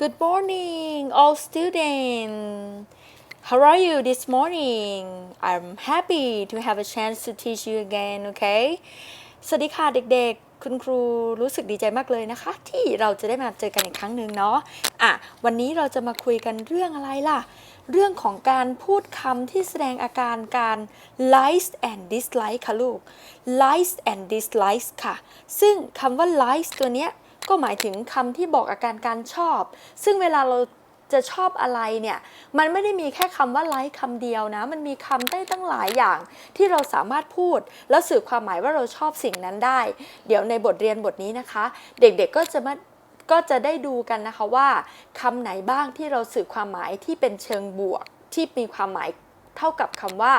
Good morning, all students. How are you this morning? I'm happy to have a chance to teach you again, okay? สวัสดีค่ะเด็กๆ คุณครูรู้สึกดีใจมากเลยนะคะ ที่เราจะได้มาเจอกันอีกครั้งหนึ่งเนาะ อะ วันนี้เราจะมาคุยกันเรื่องอะไรล่ะ เรื่องของการพูดคำที่แสดงอาการการ like and dislike ค่ะลูก like and dislike ค่ะ ซึ่งคำว่า like ตัวเนี้ย ก็หมายถึงคำที่บอกอาการการชอบ ซึ่งเวลาเราจะชอบอะไรเนี่ย มันไม่ได้มีแค่คำว่า like คำเดียวนะ มันมีคำได้ตั้งหลายอย่างที่เราสามารถพูด แล้วสื่อความหมายว่าเราชอบสิ่งนั้นได้ เดี๋ยวในบทเรียนบทนี้นะคะ เด็กๆก็จะมาก็จะได้ดูกันนะคะว่าคำไหนบ้างที่เราสื่อความหมายที่เป็นเชิงบวก ที่มีความหมายเท่ากับคำว่า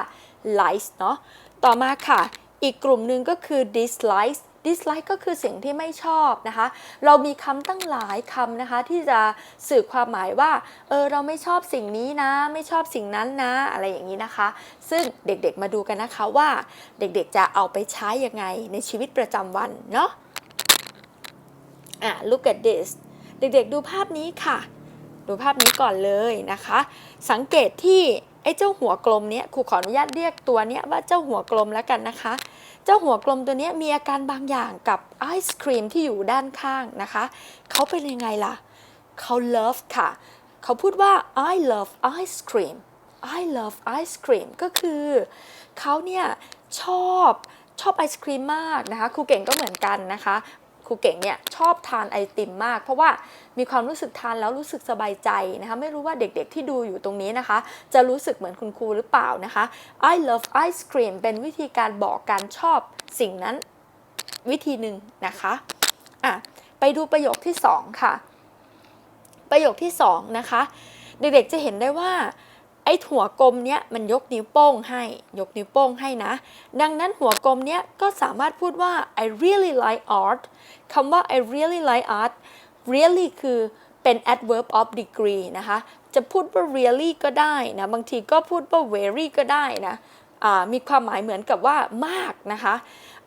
like เนาะต่อมาค่ะ อีกกลุ่มหนึ่งก็คือ dislike dislike ก็คือสิ่งที่ไม่ชอบนะคะ เรามีคำตั้งหลายคำนะคะ ที่จะสื่อความหมายว่า เออ เราไม่ชอบสิ่งนี้นะ ไม่ชอบสิ่งนั้นนะ อะไรอย่างนี้นะคะ ซึ่งเด็กๆมาดูกันนะคะว่า เด็กๆจะเอาไปใช้ยังไงในชีวิตประจำวันเนาะอะ look at this เด็กๆดูภาพนี้ค่ะ ดูภาพนี้ก่อนเลยนะคะ สังเกตที่ไอ้เจ้าหัวกลมเนี้ยครูขออนุญาตเรียกตัวเนี้ยว่าเจ้าหัวกลมแล้วกันนะคะ เจ้าหัวกลมตัวนี้มีอาการบางอย่างกับไอศครีมที่อยู่ด้านข้างนะคะ เขาเป็นยังไงล่ะ เขา love ค่ะ เขาพูดว่า I love ice cream I love ice cream ก็คือเขาเนี่ยชอบชอบไอศครีมมากนะคะครูเก่งก็เหมือนกันนะคะ รูเก่งเนี่ยชอบทานไอติมมาก เพราะว่ามีความรู้สึกทานแล้วรู้สึกสบายใจนะคะไม่รู้ว่าเด็กๆที่ดูอยู่ตรงนี้นะคะ จะรู้สึกเหมือนคุณครูหรือเปล่านะคะ I love ice cream เป็นวิธีการบอกการชอบสิ่งนั้นวิธีหนึ่งนะคะอะไปดูประโยคที่สองค่ะ ประโยคที่สองนะคะ เด็กๆจะเห็นได้ว่า ไอ้หัวกลมเนี้ยมันยกนิ้วโป้งให้ ยกนิ้วโป้งให้นะ ดังนั้นหัวกลมเนี้ยก็สามารถพูดว่า I really like art คำว่า I really like art really คือเป็น adverb of degree นะคะ จะพูดว่า really ก็ได้นะ บางทีก็พูดว่า very ก็ได้นะ มีความหมายเหมือนกับว่ามากนะคะ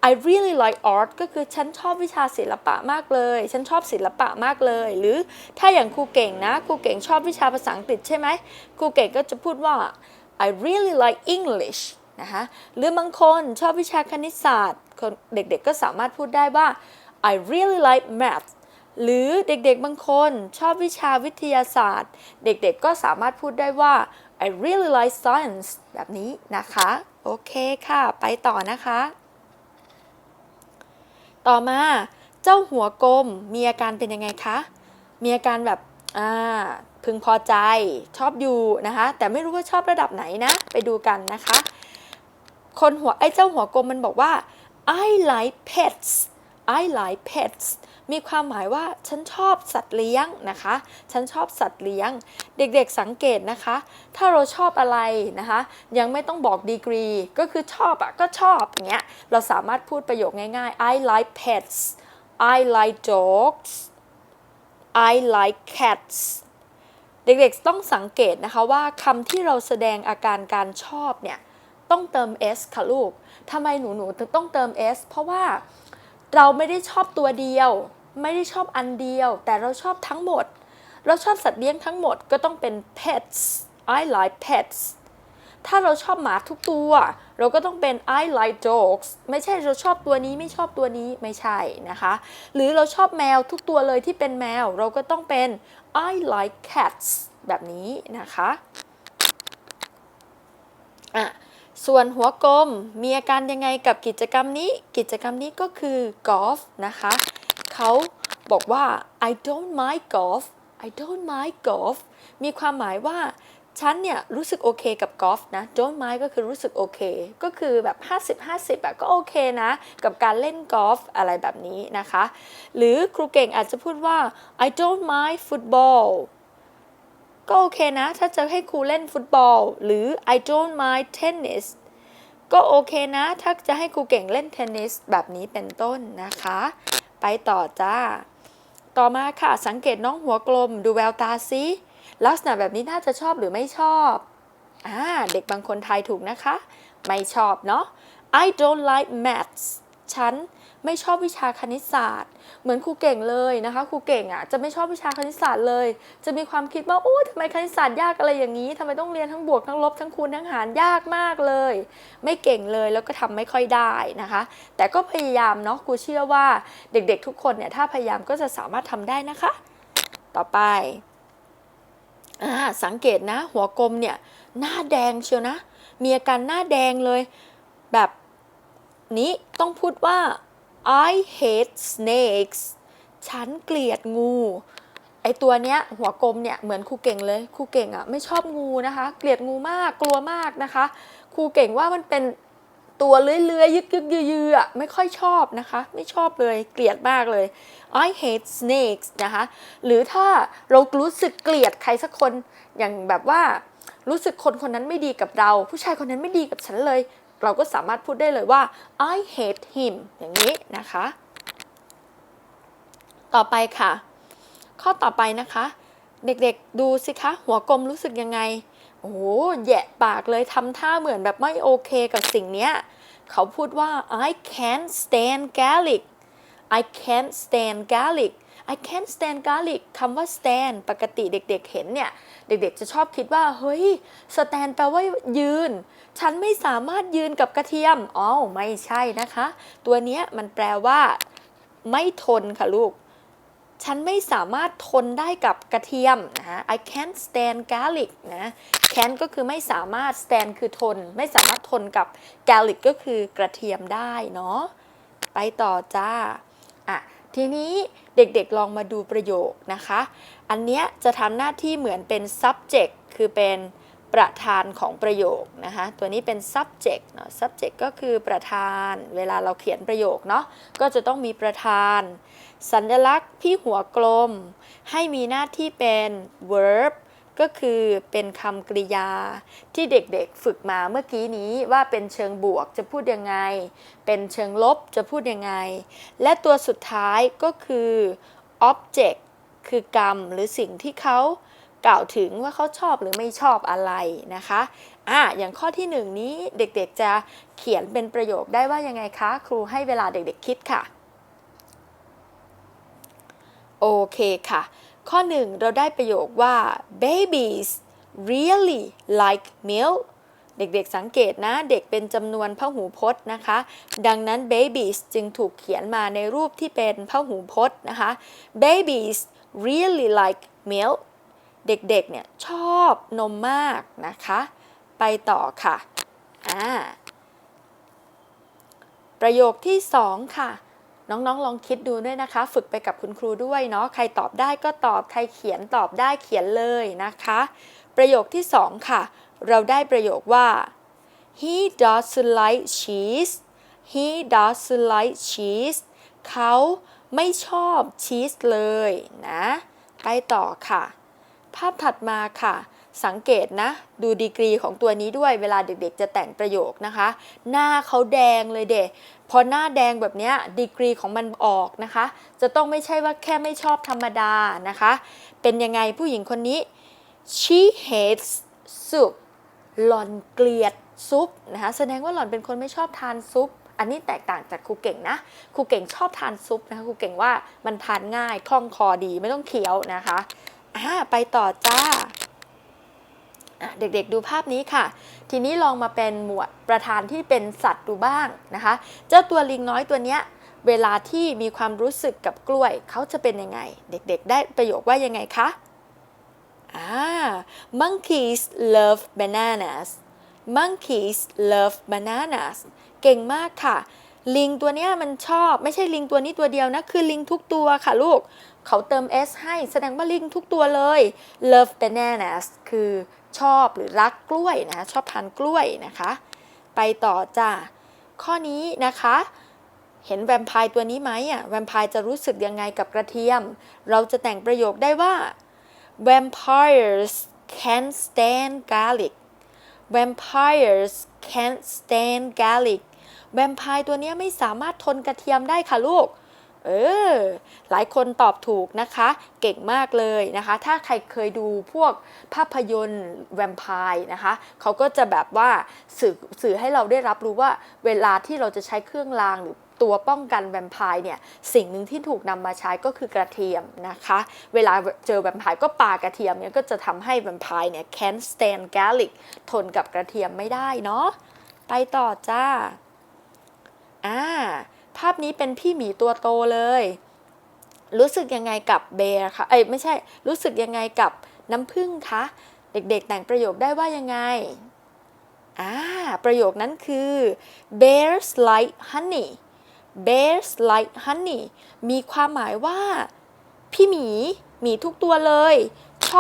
I really like art ก็คือฉันชอบวิชาศิลปะมากเลย ฉันชอบศิลปะมากเลย หรือถ้าอย่างครูเก่งนะ ครูเก่งชอบวิชาภาษาอังกฤษใช่ไหม ครูเก่งก็จะพูดว่า I really like English นะคะ หรือบางคนชอบวิชาคณิตศาสตร์ เด็กๆก็สามารถพูดได้ว่า I really like math หรือเด็กๆบางคนชอบวิชาวิทยาศาสตร์ เด็กๆก็สามารถพูดได้ว่า I really like science แบบนี้นะคะ โอเคค่ะ ไปต่อนะคะ ต่อมาเจ้าหัวกลมมีอาการเป็นยังไงคะ มีอาการแบบอ่าพึงพอใจชอบอยู่นะคะ แต่ไม่รู้ว่าชอบระดับไหนนะ ไปดูกันนะคะ คนหัวไอ้เจ้าหัวกลมมันบอกว่า I like pets I like pets มีความหมายว่าฉันชอบสัตว์เลี้ยงนะคะ ฉันชอบสัตว์เลี้ยง เด็กๆสังเกตนะคะ ถ้าเราชอบอะไรนะคะ ยังไม่ต้องบอกดีกรี ก็คือชอบอะก็ชอบอย่างเงี้ย เราสามารถพูดประโยคง่ายๆ I like pets I like dogs I like cats เด็กๆต้องสังเกตนะคะว่าคำที่เราแสดงอาการการชอบเนี่ย ต้องเติม s ค่ะลูกทำไมหนูหนูถึงต้องเติม s เพราะว่า เราไม่ได้ชอบตัวเดียว ไม่ได้ชอบอันเดียว แต่เราชอบทั้งหมด เราชอบสัตว์เลี้ยงทั้งหมดก็ต้องเป็น pets I like pets ถ้าเราชอบหมาทุกตัว เราก็ต้องเป็น I like dogs ไม่ใช่เราชอบตัวนี้ไม่ชอบตัวนี้ไม่ใช่นะคะ หรือเราชอบแมวทุกตัวเลยที่เป็นแมว เราก็ต้องเป็น I like cats แบบนี้นะคะอะ ส่วนหัวกลมมีอาการยังไงกับกิจกรรมนี้ กิจกรรมนี้ก็คือกอล์ฟนะคะเขาบอกว่า I don't mind golf I don't mind golf มีความหมายว่าฉันเนี่ยรู้สึกโอเคกับกอล์ฟนะ don't mind ก็คือรู้สึกโอเค ก็คือแบบ 50 50อะก็โอเคนะ กับการเล่นกอล์ฟอะไรแบบนี้นะคะ หรือครูเก่งอาจจะพูดว่า I don't mind football ก็โอเคนะ ถ้าจะให้ครูเล่นฟุตบอล หรือ I don't mind tennis ก็โอเคนะ ถ้าจะให้ครูเก่งเล่นเทนนิสแบบนี้เป็นต้นนะคะ ไปต่อจ้า ต่อมาค่ะ สังเกตน้องหัวกลม ดูแววตาซิลักษณะแบบนี้น่าจะชอบหรือไม่ชอบอ่าเด็กบางคนทายถูกนะคะ ไม่ชอบเนาะ I don't like maths ฉันไม่ชอบวิชาคณิตศาสตร์ เหมือนครูเก่งเลยนะคะครูเก่งอะจะไม่ชอบวิชาคณิตศาสตร์เลย จะมีความคิดว่าโอ้ทำไมคณิตศาสตร์ยากอะไรอย่างนี้ทำไมต้องเรียนทั้งบวกทั้งลบทั้งคูณทั้งหารยากมากเลย ไม่เก่งเลยแล้วก็ทำไม่ค่อยได้นะคะ แต่ก็พยายามเนาะครูเชื่อว่าเด็กๆ ทุกคนเนี่ยถ้าพยายามก็จะสามารถทำได้นะคะ ต่อไปสังเกตนะ หัวกลมเนี่ยหน้าแดงเชียวนะ มีอาการหน้าแดงเลย แบบ นี้ต้องพูดว่า I hate snakes ฉันเกลียดงู ไอตัวเนี้ยหัวกลมเนี่ยเหมือนครูเก่งเลยครูเก่งอะ่ะไม่ชอบงูนะคะ เกลียดงูมากกลัวมากนะคะครูเก่งว่ามันเป็นตัวเลื้อยๆยึกยึกยือๆอะไม่ค่อยชอบนะคะ ไม่ชอบเลยเกลียดมากเลย I hate snakes นะคะ หรือถ้าเรารู้สึกเกลียดใครสักคนอย่างแบบว่ารู้สึกคนคนนั้นไม่ดีกับเรา ผู้ชายคนนั้นไม่ดีกับฉันเลย เราก็สามารถพูดได้เลยว่า I hate him อย่างนี้นะคะ ต่อไปค่ะ ข้อต่อไปนะคะ เด็กๆดูสิคะ หัวกลมรู้สึกยังไง โอ้โหแยะปากเลยทำท่าเหมือนแบบไม่โอเคกับสิ่งนี้เขาพูดว่า I can't stand garlic I can't stand garlic I can't stand garlic คำว่า stand ปกติเด็กๆเห็นเนี่ย เด็กๆจะชอบคิดว่า เฮ้ย stand แปลว่ายืน ฉันไม่สามารถยืนกับกระเทียมอ๋อไม่ใช่นะคะ ตัวเนี้ยมันแปลว่า ไม่ทนค่ะลูก ฉันไม่สามารถทนได้กับกระเทียมนะฮะ I can't stand garlic นะ can ก็คือไม่สามารถ stand คือทน ไม่สามารถทนกับ garlic ก็คือกระเทียมได้เนาะ ไปต่อจ้า อะ ทีนี้เด็กๆลองมาดูประโยคนะคะ อันเนี้ยจะทำหน้าที่เหมือนเป็น subject คือเป็น ประธานของประโยคนะคะตัวนี้เป็น subject เนาะ subject ก็คือประธาน เวลาเราเขียนประโยคเนาะก็จะต้องมีประธาน สัญลักษณ์ที่หัวกลม ให้มีหน้าที่เป็น verb ก็คือเป็นคำกริยาที่เด็กๆฝึกมาเมื่อกี้นี้ว่าเป็นเชิงบวกจะพูดยังไง เป็นเชิงลบจะพูดยังไง และตัวสุดท้ายก็คือ object คือกรรมหรือสิ่งที่เขา กล่าวถึงว่าเขาชอบหรือไม่ชอบอะไรนะคะอะอย่างข้อที่หนึ่งนี้เด็กๆจะเขียนเป็นประโยคได้ว่ายังไงคะ ครูให้เวลาเด็กๆคิดค่ะ โอเคค่ะ ข้อหนึ่งเราได้ประโยคว่า babies really like milk เด็กๆสังเกตนะ เด็กเป็นจำนวนพหูพจน์นะคะ ดังนั้น babies จึงถูกเขียนมาในรูปที่เป็นพหูพจน์นะคะ babies really like milk เด็กๆเนี่ยชอบนมมากนะคะ ไปต่อค่ะอ่าประโยคที่สองค่ะ น้องๆ ลองคิดดูด้วยนะคะ ฝึกไปกับคุณครูด้วยเนาะใครตอบได้ก็ตอบใครเขียนตอบได้เขียนเลยนะคะ ประโยคที่สองค่ะ เราได้ประโยคว่า he doesn't like cheese he doesn't like cheese เขาไม่ชอบชีสเลยนะ ไปต่อค่ะ ภาพถัดมาค่ะ สังเกตนะ ดูดีกรีของตัวนี้ด้วยเวลาเด็กๆ จะแต่งประโยคนะคะ หน้าเขาแดงเลยเด็กพอหน้าแดงแบบนี้ดีกรีของมันออกนะคะ จะต้องไม่ใช่ว่าแค่ไม่ชอบธรรมดานะคะ เป็นยังไงผู้หญิงคนนี้ she hates soup หล่อนเกลียดซุปนะคะแสดงว่าหล่อนเป็นคนไม่ชอบทานซุปอันนี้แตกต่างจากครูเก่งนะครูเก่งชอบทานซุปนะคะครูเก่งว่ามันทานง่ายคล่องคอดีไม่ต้องเคี้ยวนะคะ อ่าไปต่อจ้าเด็กๆดูภาพนี้ค่ะ ทีนี้ลองมาเป็นหมวดประธานที่เป็นสัตว์ดูบ้างนะคะ เจ้าตัวลิงน้อยตัวเนี้ย เวลาที่มีความรู้สึกกับกล้วย เขาจะเป็นยังไง เด็กๆ ได้ประโยคว่ายังไงคะอ่า monkeys love bananas monkeys love bananas เก่งมากค่ะ ลิงตัวเนี้ยมันชอบไม่ใช่ลิงตัวนี้ตัวเดียวนะ คือลิงทุกตัวค่ะลูก เขาเติม s ให้แสดงว่าลิงทุกตัวเลย love bananas คือชอบหรือรักกล้วยนะชอบทานกล้วยนะคะ ไปต่อจ้าข้อนี้นะคะ เห็นแวมไพร์ตัวนี้ไหมอะแวมไพร์จะรู้สึกยังไงกับกระเทียม เราจะแต่งประโยคได้ว่า vampires can't stand garlic vampires can't stand garlic แวมไพร์ตัวนี้ไม่สามารถทนกระเทียมได้ค่ะลูก เออ หลายคนตอบถูกนะคะ เก่งมากเลยนะคะ ถ้าใครเคยดูพวกภาพยนตร์แวมไพร์นะคะ เขาก็จะแบบว่าสื่อสื่อให้เราได้รับรู้ว่าเวลาที่เราจะใช้เครื่องรางหรือตัวป้องกันแวมไพร์เนี่ยสิ่งหนึ่งที่ถูกนำมาใช้ก็คือกระเทียมนะคะ เวลาเจอแวมไพร์ก็ปากระเทียมเนี่ยก็จะทำให้แวมไพร์เนี่ย can't stand garlic ทนกับกระเทียมไม่ได้เนาะไปต่อจ้าอ่า ภาพนี้เป็นพี่หมีตัวโตเลย รู้สึกยังไงกับเบร์คะเอ้ยไม่ใช่ รู้สึกยังไงกับน้ำผึ้งคะ เด็กๆแต่งประโยคได้ว่ายังไงอ่าประโยคนั้นคือ bears like honey bears like honey มีความหมายว่า พี่หมี หมีทุกตัวเลย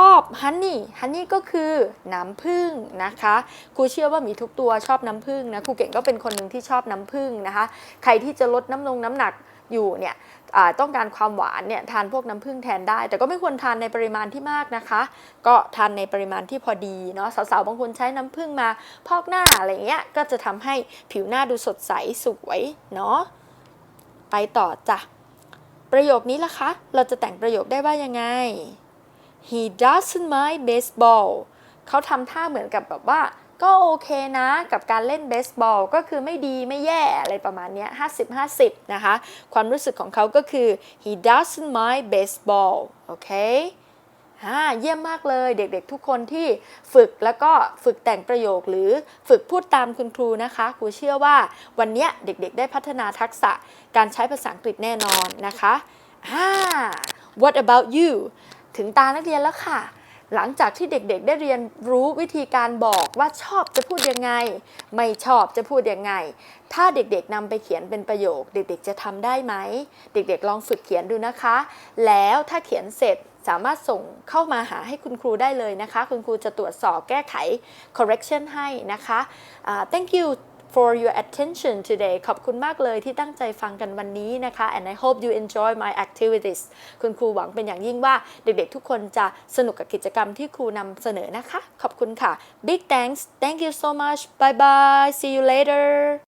อบฮันนี่ฮันนี่ก็คือน้ำผึ้งนะคะครูเชื่อว่ามีทุกตัวชอบน้ำผึ้งนะครูเก่งก็เป็นคนหนึ่งที่ชอบน้ำผึ้งนะคะ ใครที่จะลดน้ำลงน้ำหนักอยู่เนี่ยต้องการความหวานเนี่ยทานพวกน้ำผึ้งแทนได้ แต่ก็ไม่ควรทานในปริมาณที่มากนะคะ ก็ทานในปริมาณที่พอดีเนาะสาวๆบางคนใช้น้ำผึ้งมาพอกหน้าอะไรเงี้ยก็จะทำให้ผิวหน้าดูสดใสสวยเนาะไปต่อจ้ะประโยคนี้ล่ะคะ เราจะแต่งประโยคได้ว่ายังไง he doesn't mind baseball เขาทำท่าเหมือนกับแบบว่า ก็โอเคนะกับการเล่นเบสบอลก็คือไม่ดีไม่แย่อะไรประมาณนี้ย50 50 นะคะ ความรู้สึกของเขาก็คือ he doesn't mind baseball โอเคอ่าเยี่ยมมากเลยเด็กๆทุกคนที่ฝึกแล้วก็ฝึกแต่งประโยคหรือฝึกพูดตามคุณครูนะคะครูเชื่อว่าวันเนี้ยเด็กๆได้พัฒนาทักษะการใช้ภาษาอังกฤษแน่นอนนะคะอ่า what about you ถึงตานักเรียนแล้วค่ะ หลังจากที่เด็กๆ ได้เรียนรู้วิธีการบอกว่าชอบจะพูดยังไง ไม่ชอบจะพูดยังไง ถ้าเด็กๆนำไปเขียนเป็นประโยค เด็กๆจะทำได้ไหม เด็กๆลองฝึกเขียนดูนะคะ แล้วถ้าเขียนเสร็จสามารถส่งเข้ามาหาให้คุณครูได้เลยนะคะ คุณครูจะตรวจสอบแก้ไข correction ให้นะคะอ่า thank you for your attention today ขอบคุณมากเลยที่ตั้งใจฟังกันวันนี้นะคะ and I hope you enjoy my activities คุณครูหวังเป็นอย่างยิ่งว่าเด็กๆทุกคนจะสนุกกับกิจกรรมที่ครูนำเสนอนะคะ ขอบคุณค่ะ big thanks thank you so much bye bye see you later